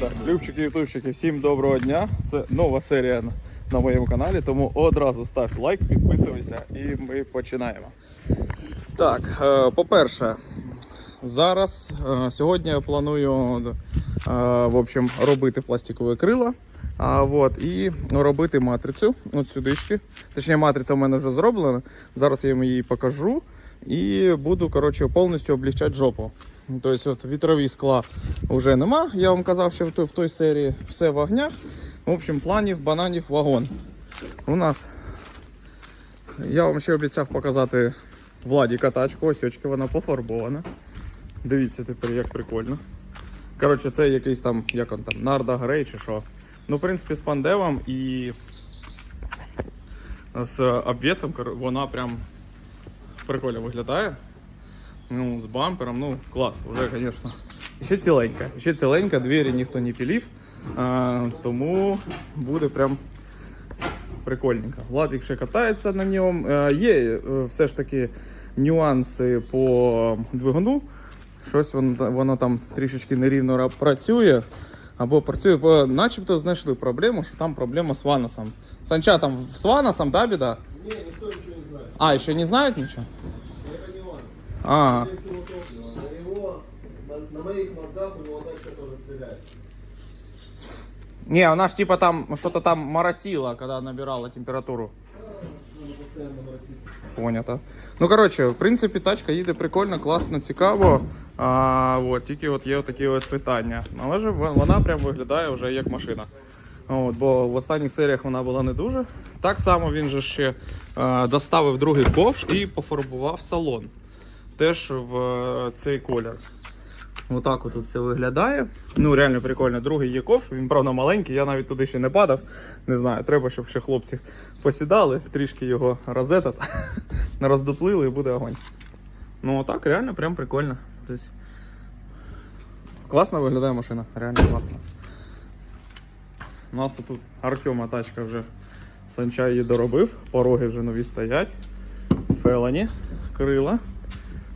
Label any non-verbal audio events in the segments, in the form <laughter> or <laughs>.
Так, любчики, ютубчики, всім доброго дня. Це нова серія на- моєму каналі, тому одразу став лайк, підписуйся і ми починаємо. Так, е, по-перше, зараз е, сьогодні я планую е, в общем, робити пластикові крила. А, вот, і робити матрицю от сюдички. Точніше, матриця в мене вже зроблена. Зараз я їм її покажу. І буду коротше, повністю облегчати жопу. Тобто от, вітрові скла вже нема. Я вам казав, що в той, серії все в огнях. В общем, планів, бананів, вагон. У нас я вам ще обіцяв показати Владі катачку. Ось очки вона пофарбована. Дивіться тепер, як прикольно. Коротше, це якийсь там, як он там, Нарда Грей чи що. Ну, в принципі, з пандевом і з обвесом кор- вона прям прикольно виглядає. Ну, з бампером, ну, клас, вже, звісно. Ще ціленька. Ще ціленька, двері ніхто не пілів. А, тому буде прям прикольненько. Владик ще катається на ньому. Е, Є е, все ж таки нюанси по двигуну. Щось воно, воно там трішечки нерівно ра- працює. Або працює, бо начебто знайшли проблему, що там проблема з Ваносом. Санча там з Ваносом, да, біда? Не, никто ничего не знает. А, ще не знають нічого? А. На моих мозгах у него тачка тоже стреляет. не, вона ж типа там що-то там моросила, коли набирала температуру. Понято. Ну, коротше, в принципі, тачка їде прикольно, класно, цікаво. А, от, тільки от є такі от питання. Але ж вона прям виглядає вже як машина. От, бо в останніх серіях вона була не дуже. Так само він же ще е, доставив другий ковш і пофарбував салон. Теж в е, цей колір. Отак от тут все виглядає. Ну, реально прикольно. Другий є ковш, він правда маленький, я навіть туди ще не падав. Не знаю, треба, щоб ще хлопці посідали, трішки його розетат, <laughs> роздуплили і буде огонь. Ну так, реально, прям прикольно. Тобто, класно виглядає машина, реально класно. У нас тут Артема тачка вже Санча її доробив, пороги вже нові стоять. Фелані, крила,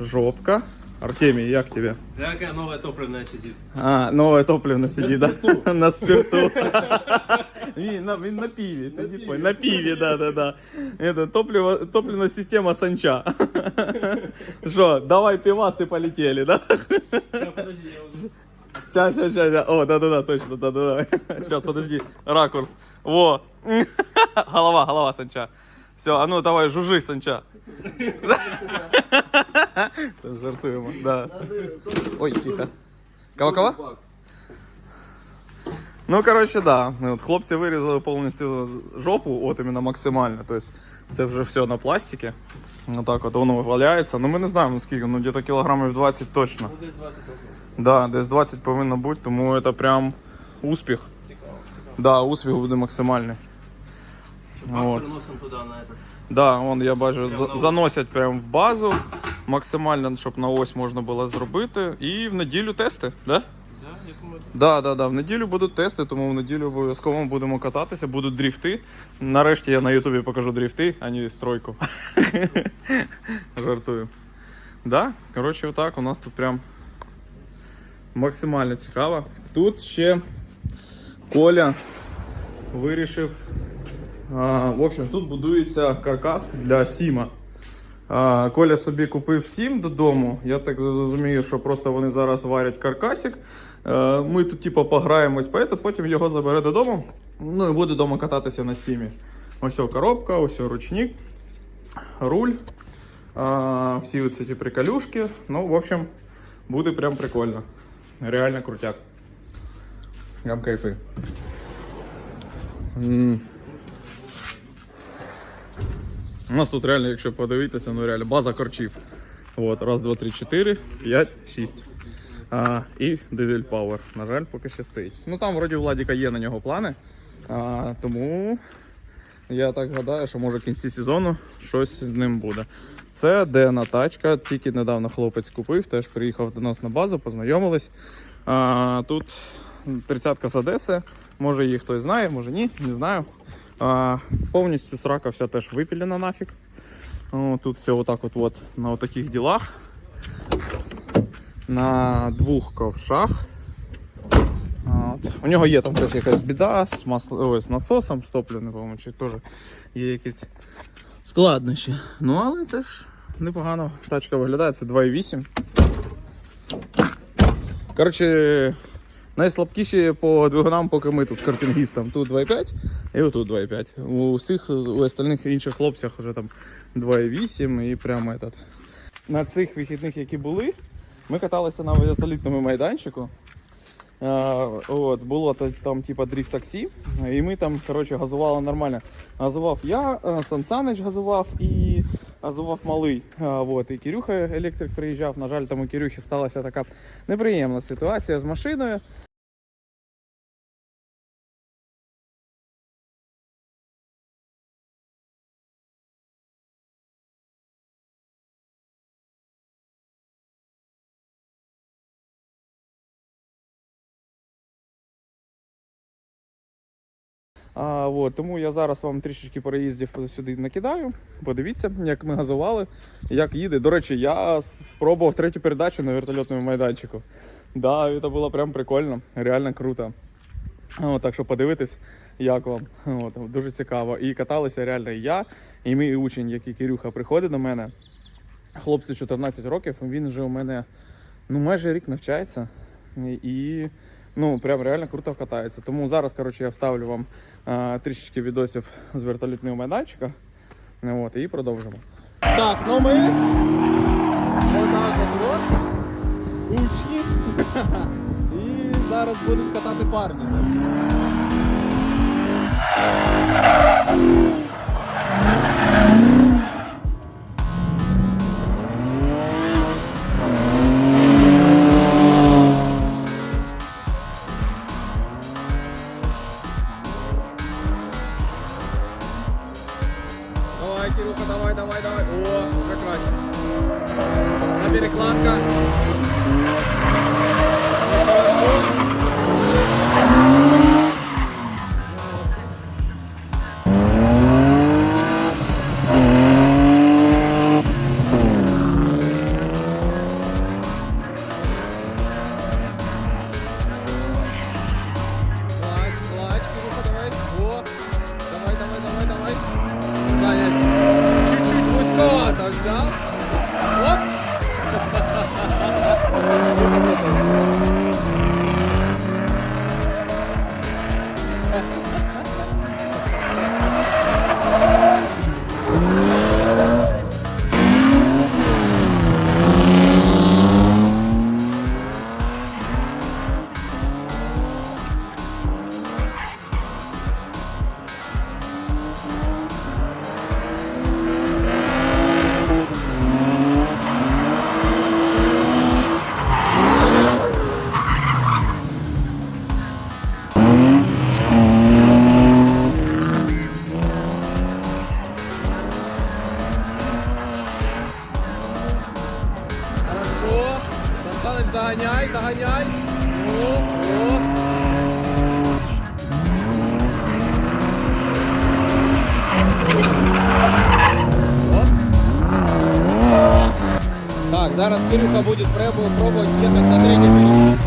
жопка. Артемій, як тебе? Какая новая топливная сидит. А, нове топливно сидить, да? спирту. <laughs> На спирту. <laughs> Він на, він на пиві, ти не понял. На пиві, да, да, да. Это топливо, топливная система Санча. <laughs> Що, давай пивасы полетели, да? Сейчас, подожди, я уже... Сейчас, сейчас, сейчас. О, да, да, да, точно, да, да, да. Сейчас, подожди, ракурс. Во. Голова, голова Санча. Все, а ну давай, жужи, Санча. <laughs> Та Жартуємо, да. Ой, тихо. Кого, кого? Ну, коротше, да. От, хлопці вирізали повністю жопу, от іменно максимально. Тобто це вже все на пластикі. Отак от воно валяється. Ну ми не знаємо скільки, ну десь кілограмів 20 точно. Ну, десь 20 топливо. Да, десь 20 повинно бути, тому це прям успіх. Цікаво, цікаво. Да, успіх буде максимальний. На этот. Да, вон я бачу, за- заносять прямо в базу максимально, щоб на ось можна було зробити. І в неділю тести, да? Да, я думаю, Да, да, да. В неділю будуть тести, тому в неділю обов'язково будемо кататися, будуть дріфти. Нарешті я на Ютубі покажу дріфти, а не стройку. <laughs> Жартую. Да, коротше, отак у нас тут прям максимально цікаво. Тут ще Коля вирішив. А, в общем, тут будується каркас для Сіма. Коля собі купив сім додому. Я так зрозумію, що просто вони зараз варять каркасик. Е, Ми тут, типу, пограємось, потім його забере додому. Ну і буде вдома кататися на сімі. Ось коробка, ось ручник, руль. Всі ті приколюшки. Ну, в общем, Буде прям прикольно. Реально крутяк. Прям кайфи. У нас тут реально, якщо подивитися, ну реально база корчів. От, раз, два, три, чотири, п'ять, шість. А, і дизель Power. На жаль, поки ще стоїть. Ну там вроді Владіка є на нього плани. А, тому я так гадаю, що може в кінці сезону щось з ним буде. Це Дена тачка, тільки недавно хлопець купив, теж приїхав до нас на базу, познайомились. А, тут 30-ка з Одеси. Може її хтось знає, може ні, не знаю. А, повністю срака вся теж випілена нафіг. О, тут все отак от, от на таких ділах. На двох ковшах. От. У нього є там теж якась біда з, масло... Ой, з насосом з топливним, чи теж є якісь складнощі. Ну, але теж непогано тачка виглядає, це 2,8. Коротше, найслабкіші по двигунам, поки ми тут з картингістом. Тут 2,5 і отут 2,5. У всіх у остальних інших хлопцях вже там 2,8 і прямо этот. На цих вихідних, які були, ми каталися на вертолітному майданчику. А, от, було там типа дріфт таксі, і ми там коротше, газували нормально. Газував я, е, Сан Санич газував і газував малий. А, от, і Кирюха електрик приїжджав. На жаль, там у Кирюхи сталася така неприємна ситуація з машиною. А, от, тому я зараз вам трішечки переїздів сюди накидаю. Подивіться, як ми газували, як їде. До речі, я спробував третю передачу на вертольотному майданчику. Да, це було прям прикольно, реально круто. От, так що подивитись, як вам. От, дуже цікаво. І каталися реально і я, і мій учень, який Кирюха приходить до мене. Хлопцю 14 років, він вже у мене ну, майже рік навчається. І ну, прям реально круто катається. Тому зараз, коротше, я вставлю вам а, трішечки відосів з вертолітного майданчика. От, і продовжимо. Так, ну ми отак от, от учні. І зараз будуть катати парні. Давай, Кирюха, давай, давай, давай. О, вже краще. На перекладка. Хорошо. Зараз Кирюха пробовать, пробовать ехать на передаче.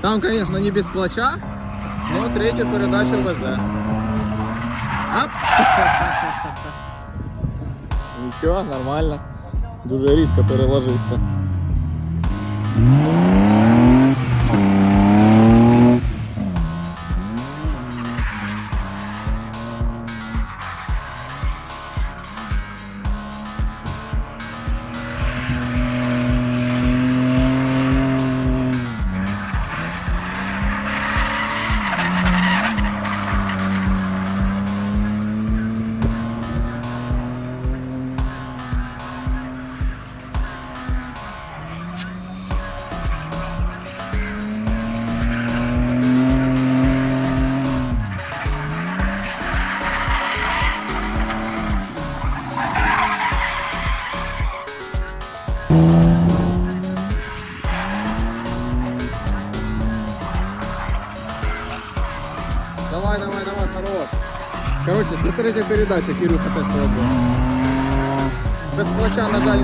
Там, конечно, не без клача, но третю передачу везе. Ап! Нічого, нормально. Дуже різко переложився. Третя передача, Кирюха теж робить. Без плача, на жаль.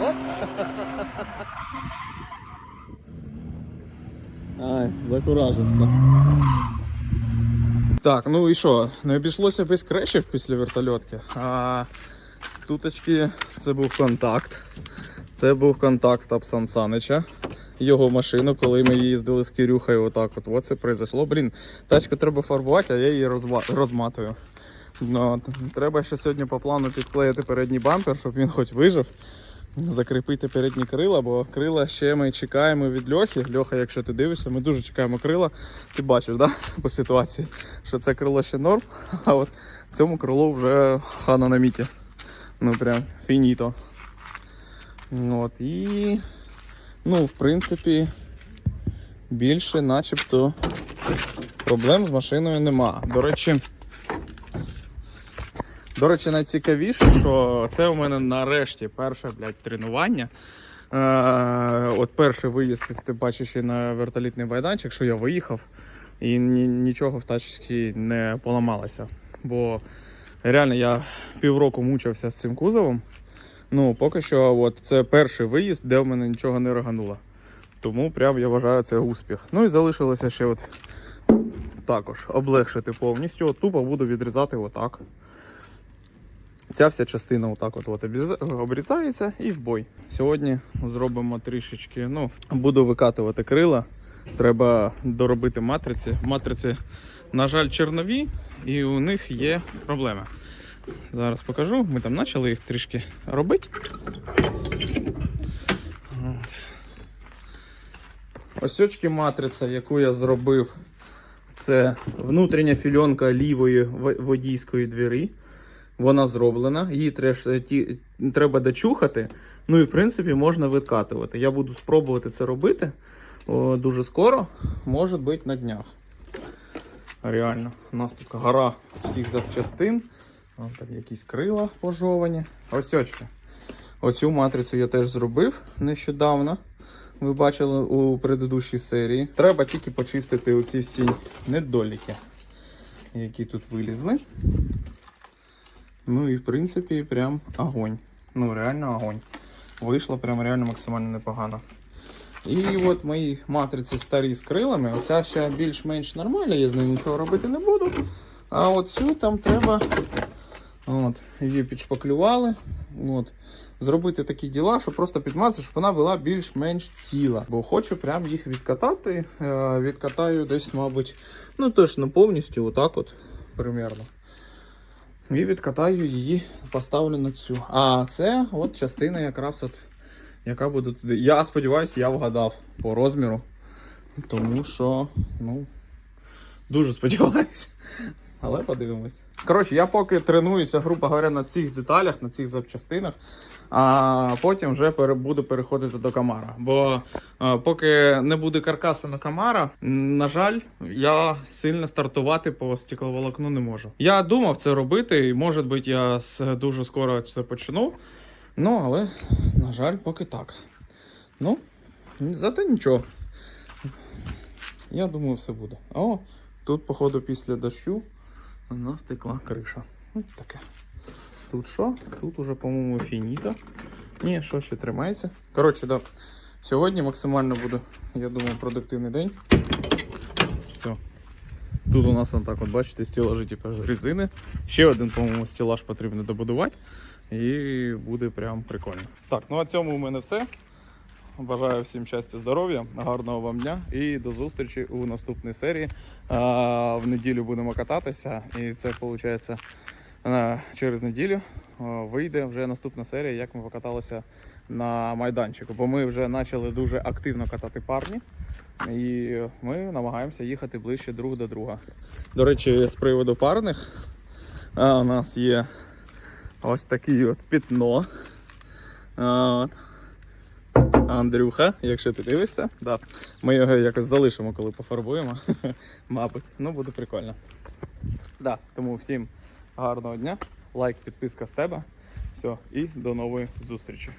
Оп. Ай, закуражився. Так, ну і що? Не обійшлося без крешів після вертольотки. А туточки це був контакт. Це був контакт Апсан Санича. Його машину, коли ми їздили з Кирюхою, отак от. От це произошло. Блін, тачку треба фарбувати, а я її розва- розматую. Ну, треба ще сьогодні по плану підклеїти передній бампер, щоб він хоч вижив. Закріпити передні крила, бо крила ще ми чекаємо від Льохи. Льоха, якщо ти дивишся, ми дуже чекаємо крила. Ти бачиш, да? <laughs> по ситуації, що це крило ще норм, <laughs> а от цьому крилу вже хана на міті. Ну прям фініто. От, і ну, в принципі, більше начебто проблем з машиною нема. До речі, до речі, найцікавіше, що це у мене нарешті перше блядь, тренування. Е, от перший виїзд, ти бачиш на вертолітний майданчик, що я виїхав, і ні, нічого в тачці не поламалося. Бо реально я півроку мучився з цим кузовом. Ну, поки що, от це перший виїзд, де в мене нічого не рогануло. Тому прям я вважаю це успіх. Ну і залишилося ще от також облегшити повністю. От тупо буду відрізати отак. Ця вся частина отак от, от обрізається і в бой. Сьогодні зробимо трішечки, ну, буду викатувати крила. Треба доробити матриці. Матриці, на жаль, чернові, і у них є проблеми. Зараз покажу. Ми там почали їх трішки робити. От. Осьочки матриця, яку я зробив, це внутрішня фільонка лівої водійської двері. Вона зроблена, її треш- ті- треба дочухати. Ну і в принципі можна відкатувати. Я буду спробувати це робити о, дуже скоро, може бути на днях. Реально, у нас тут гора всіх запчастин. Вон там якісь крила пожовані. Осьочки. Оцю матрицю я теж зробив нещодавно. Ви бачили у предыдущій серії. Треба тільки почистити оці всі недоліки, які тут вилізли. Ну і в принципі прям огонь. Ну реально огонь. Вийшло прям реально максимально непогано. І от мої матриці старі з крилами. Оця ще більш-менш нормальна, я з нею нічого робити не буду. А от цю там треба. От, її підшпаклювали. От. Зробити такі діла, щоб просто підмазати, щоб вона була більш-менш ціла. Бо хочу прям їх відкатати. Е, відкатаю десь, мабуть, ну теж не повністю, отак от, примерно. І відкатаю її, поставлю на цю. А це от частина якраз от, яка буде туди. Я сподіваюся, я вгадав по розміру. Тому що, ну, дуже сподіваюся. Але подивимось. Коротше, я поки тренуюся, грубо говоря, на цих деталях, на цих запчастинах, а потім вже буду переходити до Камара. Бо поки не буде каркаса на Камара, на жаль, я сильно стартувати по стекловолокну не можу. Я думав це робити, і може бути, я дуже скоро це почну. Ну, але, на жаль, поки так. Ну, зате нічого. Я думаю, все буде. О, тут, походу, після дощу у нас криша. Ось таке. Тут що? Тут уже, по-моєму, фініта. Ні, що ще тримається. Коротше, да. Сьогодні максимально буде, я думаю, продуктивний день. Все. Тут у нас он так, от, бачите, стілажі типу, резини. Ще один, по-моєму, стілаж потрібно добудувати. І буде прям прикольно. Так, ну а цьому у мене все. Бажаю всім щастя, здоров'я, гарного вам дня і до зустрічі у наступній серії. В неділю будемо кататися, і це виходить через неділю вийде вже наступна серія, як ми покаталися на майданчику. Бо ми вже почали дуже активно катати парні, і ми намагаємося їхати ближче друг до друга. До речі, з приводу парних у нас є ось таке от пітно. Андрюха, якщо ти дивишся, да. ми його якось залишимо, коли пофарбуємо. <laughs> Мабуть, ну буде прикольно. Да, тому всім гарного дня, лайк, підписка з тебе. Все, і до нової зустрічі.